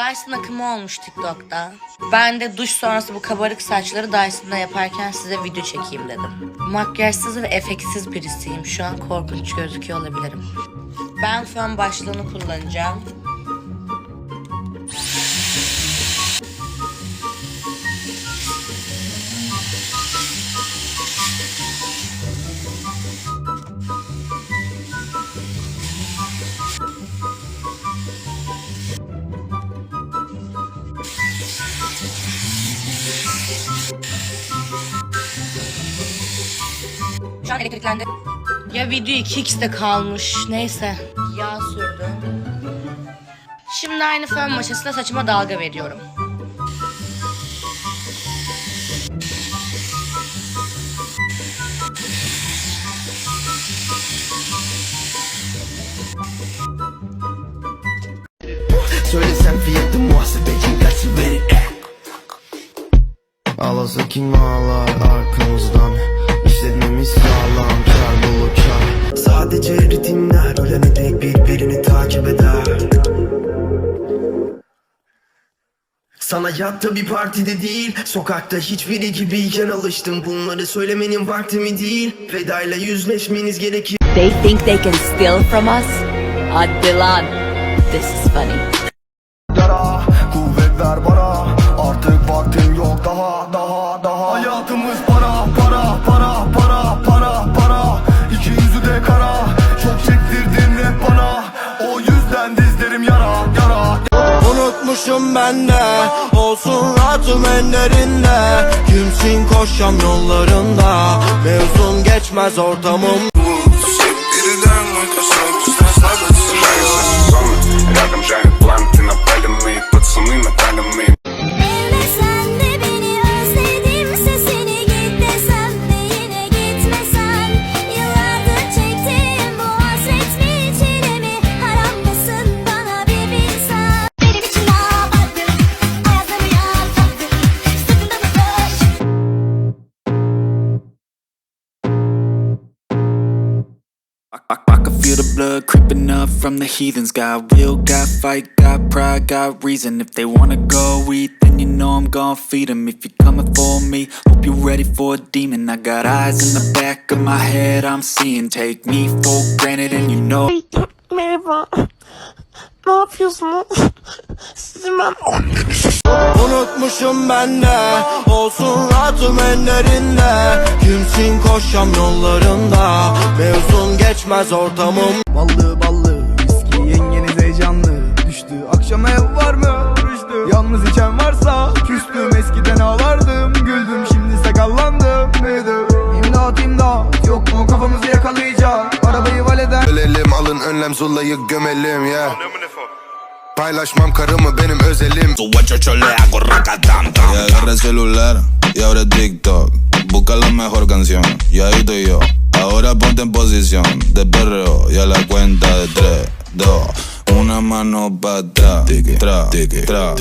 Dyson akımı olmuş TikTok'ta. Ben de duş sonrası bu kabarık saçları Dyson'da yaparken size video çekeyim dedim. Makyajsız ve efektsiz birisiyim. Şu an korkunç gözüküyor olabilirim. Ben fön başlığını kullanacağım. Şu an elektriklendi. Ya video 2x'te kalmış. Neyse. Yağ sürdüm. Şimdi aynı fön maşasıyla saçıma dalga veriyorum. Söylesem fiyatı muhasebeci kaç verir Ağlasa kim ağlar Sana yatta bir partide değil Sokakta hiçbiri gibiyken alıştım Bunları söylemenin vakti mi değil Vedayla yüzleşmeniz gerekir They think they can steal from us? Hadi lan. This is funny. Yorulmuşum ben de. Olsun rahatım ellerinde. Kimsin koşam yollarında? Mevzum geçmez ortamım. Birden can feel the blood creeping up from the heathens. Got will, got fight, got pride, got reason. If they wanna go eat, then you know I'm gonna feed them. If you're coming for me, hope you're ready for a demon. I got eyes in the back of my head, I'm seeing. Take me for granted, and you know. Merhaba. Ne yapıyorsunuz? Sizin ben Unutmuşum ben de Olsun rahatım ellerinde Kimsin koşam yollarında. Mevzum geçmez ortamım. Ballı ballı viski yengeniz heyecanlı. Düştü akşam ev var mı? Rüştü. Yalnız içen varsa Küstüm eskiden ağlardım. Güldüm şimdi sakallandım. Büyüdüm İmdat imdat. Yok mu kafamızı yakalayacak? Arabayı valeden Ölelim alın önlem Zula'yı gömelim ya Paylaşmam karımı benim özelim. Y agarra el celular y abre TikTok. Busca la mejor canción y ahí estoy yo. Ahora ponte en posición de perreo y a la cuenta de tres, dos, una mano para atrás, tra, tra.